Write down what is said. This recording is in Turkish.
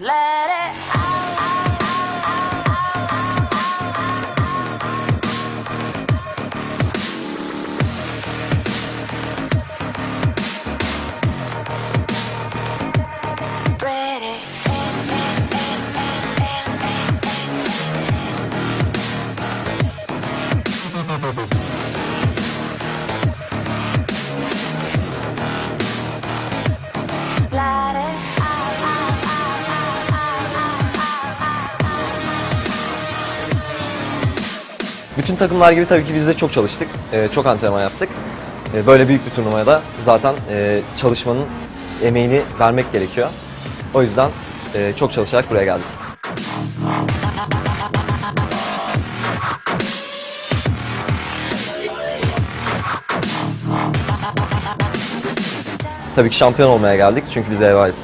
Let it Bütün takımlar gibi tabii ki biz de çok çalıştık. Ee, çok antrenman yaptık. Ee, böyle büyük bir turnuvaya da zaten e, çalışmanın emeğini vermek gerekiyor. O yüzden e, çok çalışarak buraya geldik. Tabii ki şampiyon olmaya geldik çünkü biz evayız.